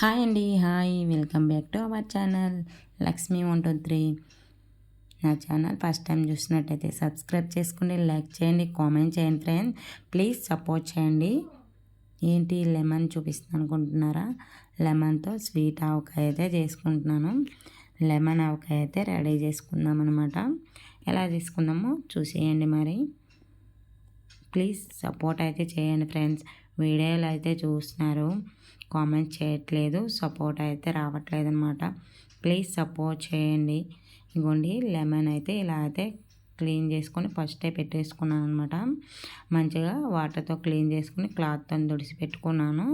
Hi అండి hi. Welcome back to our channel Lakshmi one two three. నా channel first time చూసినట్టయితే subscribe చేసుకోండి like చేయండి comment చేయండి ఫ్రెండ్స్ ప్లీజ్ సపోర్ట్ చేయండి. ఏంటి లెమన్ చూపిస్తాను అనుకుంటున్నారా? లెమన్తో స్వీట్ ఆవకాయ అయితే చేసుకుంటున్నాను. లెమన్ ఆవకాయ అయితే రెడీ చేసుకుందాం అనమాట ఎలా తీసుకుందామో చూసేయండి మరి. ప్లీజ్ సపోర్ట్ అయితే చేయండి ఫ్రెండ్స్. వీడియోలు అయితే చూస్తున్నారు. కామెంట్ చేయట్లేదు సపోర్ట్ అయితే రావట్లేదు అనమాట ప్లీజ్ సపోర్ట్ చేయండి. ఇగోండి లెమన్ అయితే ఇలా అయితే క్లీన్ చేసుకొని ఫస్టే పెట్టేసుకున్నాను అనమాట మంచిగా వాటర్తో క్లీన్ చేసుకుని క్లాత్తో తుడిసి పెట్టుకున్నాను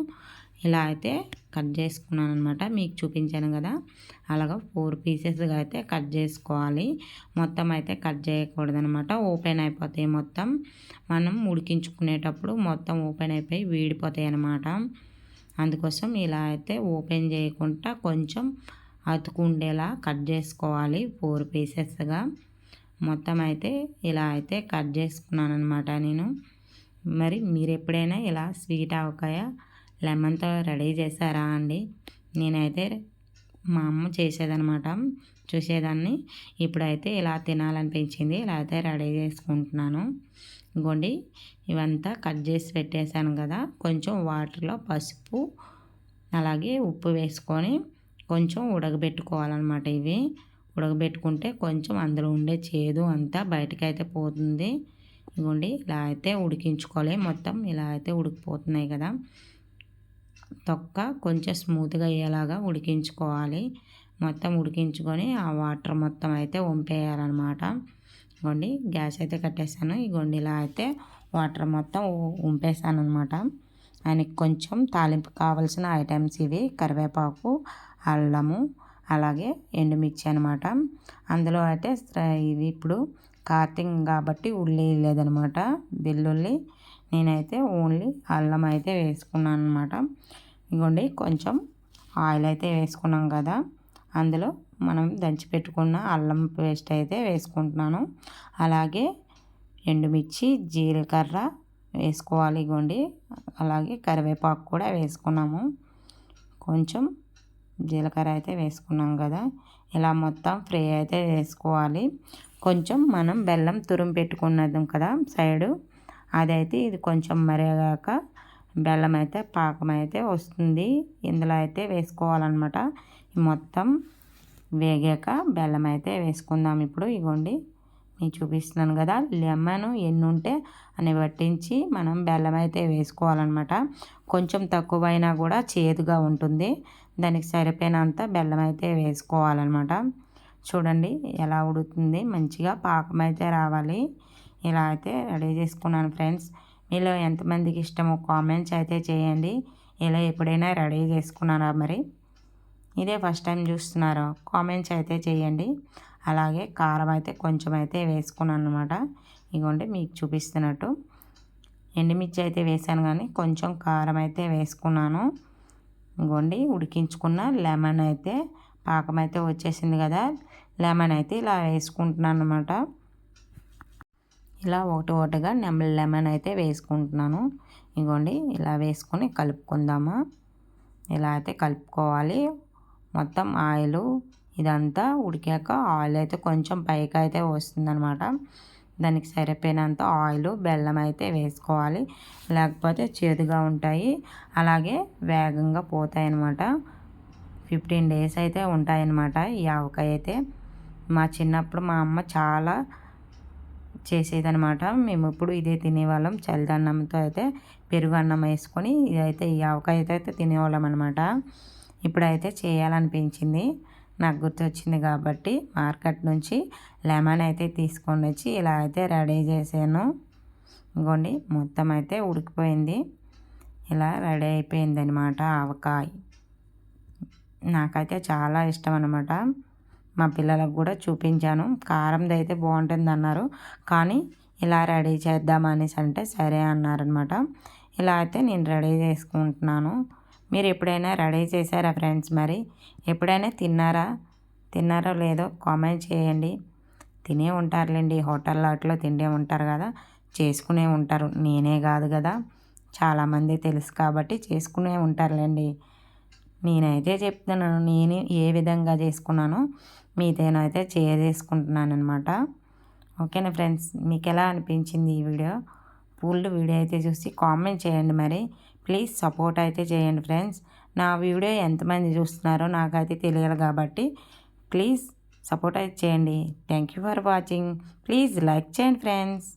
ఇలా అయితే కట్ చేసుకున్నాను అనమాట మీకు చూపించాను కదా. అలాగా ఫోర్ పీసెస్గా అయితే కట్ చేసుకోవాలి. మొత్తం అయితే కట్ చేయకూడదు అనమాట ఓపెన్ అయిపోతాయి మొత్తం. మనం ఉడికించుకునేటప్పుడు మొత్తం ఓపెన్ అయిపోయి వీడిపోతాయి అనమాట అందుకోసం ఇలా అయితే ఓపెన్ చేయకుండా కొంచెం అతుకుండేలా కట్ చేసుకోవాలి ఫోర్ పీసెస్గా. మొత్తం అయితే ఇలా అయితే కట్ చేసుకున్నాను అనమాట నేను. మరి మీరు ఎప్పుడైనా ఇలా స్వీట్ ఆవకాయ లెమన్తో రెడీ చేశారా అండి? నేనైతే మా అమ్మ చేసేదనమాట చూసేదాన్ని. ఇప్పుడైతే ఇలా తినాలనిపించింది. ఇలా అయితే రెడీ చేసుకుంటున్నాను. ఇంకోండి ఇవంతా కట్ చేసి పెట్టేశాను కదా. కొంచెం వాటర్లో పసుపు అలాగే ఉప్పు వేసుకొని కొంచెం ఉడకబెట్టుకోవాలన్నమాట ఇవి. ఉడకబెట్టుకుంటే కొంచెం అందులో ఉండే చేదు అంతా బయటకైతే పోతుంది. ఇవ్వండి ఇలా అయితే ఉడికించుకోవాలి. మొత్తం ఇలా అయితే ఉడికిపోతున్నాయి కదా. తొక్క కొంచెం స్మూత్గా అయ్యేలాగా ఉడికించుకోవాలి. మొత్తం ఉడికించుకొని ఆ వాటర్ మొత్తం అయితే వంపేయాలన్నమాట. ఇగోండి గ్యాస్ అయితే కట్టేసాను ఇగోండి ఇలా అయితే వాటర్ మొత్తం ఉంపేసాను అనమాట ఆయనకి కొంచెం తాలింపు కావాల్సిన ఐటమ్స్ ఇవి. కరివేపాకు అల్లము అలాగే ఎండుమిర్చి అనమాట అందులో అయితే ఇవి ఇప్పుడు కార్తీక్ కాబట్టి ఉల్లి లేదనమాట వెల్లుల్లి నేనైతే ఓన్లీ అల్లం అయితే వేసుకున్నాను అనమాట ఇగోండి కొంచెం ఆయిల్ అయితే వేసుకున్నాం కదా. అందులో మనం దంచి పెట్టుకున్న అల్లం పేస్ట్ అయితే వేసుకుంటున్నాను. అలాగే ఎండుమిర్చి జీలకర్ర వేసుకోవాలి ఇగోండి. అలాగే కరివేపాకు కూడా వేసుకున్నాము. కొంచెం జీలకర్ర అయితే వేసుకున్నాం కదా. ఇలా మొత్తం ఫ్రై అయితే వేసుకోవాలి. కొంచెం మనం బెల్లం తురుము పెట్టుకున్నది కదా సైడు. అదైతే ఇది కొంచెం మరిగాక బెల్లం అయితే పాకం అయితే వస్తుంది. ఇందులో అయితే వేసుకోవాలన్నమాట. మొత్తం వేగాక బెల్లం అయితే వేసుకుందాం ఇప్పుడు. ఇగోండి నేను చూపిస్తున్నాను కదా. లెమన్ ఎన్ని ఉంటే అని పట్టించి మనం బెల్లం అయితే వేసుకోవాలన్నమాట. కొంచెం తక్కువైనా కూడా చేదుగా ఉంటుంది. దానికి సరిపోయినంత బెల్లం అయితే వేసుకోవాలన్నమాట. చూడండి ఎలా ఉడుతుంది. మంచిగా పాకం అయితే రావాలి. ఇలా అయితే రెడీ చేసుకున్నాను ఫ్రెండ్స్. మీలో ఎంతమందికి ఇష్టమో కామెంట్స్ అయితే చేయండి. ఇలా ఎప్పుడైనా రెడీ చేసుకున్నారా మరి? ఇదే ఫస్ట్ టైం చూస్తున్నారో కామెంట్స్ అయితే చేయండి. అలాగే కారం అయితే కొంచెం అయితే వేసుకున్నాను అనమాట ఇగోండి మీకు చూపిస్తున్నట్టు. ఎండుమిర్చి అయితే వేసాను కానీ కొంచెం కారం అయితే వేసుకున్నాను. ఇగోండి ఉడికించుకున్న లెమన్ అయితే పాకం అయితే వచ్చేసింది కదా. లెమన్ అయితే ఇలా వేసుకుంటున్నాను అనమాట ఇలా ఒకటి ఒకటిగా నెమ్మల లెమన్ అయితే వేసుకుంటున్నాను. ఇగోండి ఇలా వేసుకొని కలుపుకుందామా. ఇలా అయితే కలుపుకోవాలి. మొత్తం ఆయిల్ ఇదంతా ఉడికాక ఆయిల్ అయితే కొంచెం పైకి అయితే వస్తుందనమాట దానికి సరిపోయినంత ఆయిల్ బెల్లం అయితే వేసుకోవాలి. లేకపోతే చేదుగా ఉంటాయి. అలాగే వేగంగా పోతాయి అన్నమాట ఫిఫ్టీన్ డేస్ అయితే ఉంటాయన్నమాట ఈ ఆవకాయ అయితే. మా చిన్నప్పుడు మా అమ్మ చాలా చేసేదనమాట. మేము ఇప్పుడు ఇదే తినేవాళ్ళం. చలిదన్నంతో అయితే పెరుగు అన్నం వేసుకొని ఇదైతే ఈ ఆవకాయ అయితే తినేవాళ్ళం అనమాట ఇప్పుడైతే చేయాలనిపించింది. నాకు గుర్తొచ్చింది కాబట్టి మార్కెట్ నుంచి లెమన్ అయితే తీసుకొని వచ్చి ఇలా అయితే రెడీ చేశాను. ఇంకోండి మొత్తం అయితే ఉడికిపోయింది. ఇలా రెడీ అయిపోయింది అనమాట ఆవకాయ. నాకైతే చాలా ఇష్టం అనమాట మా పిల్లలకు కూడా చూపించాను. కారంది అయితే బాగుంటుంది అన్నారు. కానీ ఇలా రెడీ చేద్దామనేసి అంటే సరే అన్నారనమాట ఇలా అయితే నేను రెడీ చేసుకుంటున్నాను. మీరు ఎప్పుడైనా రెడీ చేశారా ఫ్రెండ్స్ మరి? ఎప్పుడైనా తిన్నారా? తిన్నారో లేదో కామెంట్ చేయండి. తినే ఉంటారులేండి. హోటల్లో అట్లా తిండే ఉంటారు కదా. చేసుకునే ఉంటారు. నేనే కాదు కదా. చాలామంది తెలుసు కాబట్టి చేసుకునే ఉంటారులేండి. నేనైతే చెప్తున్నాను నేను ఏ విధంగా చేసుకున్నానో మీతోనైతే షేర్ చేసుకుంటున్నాను అనమాట ఓకేనా ఫ్రెండ్స్? మీకు ఎలా అనిపించింది ఈ వీడియో? ఫుల్ వీడియో అయితే చూసి కామెంట్ చేయండి మరి. ప్లీజ్ సపోర్ట్ అయితే చేయండి ఫ్రెండ్స్. నా వీడియో ఎంతమంది చూస్తున్నారో నాకైతే తెలియాలి కాబట్టి ప్లీజ్ సపోర్ట్ అయితే చేయండి. Thank you for watching. Please like చేయండి ఫ్రెండ్స్.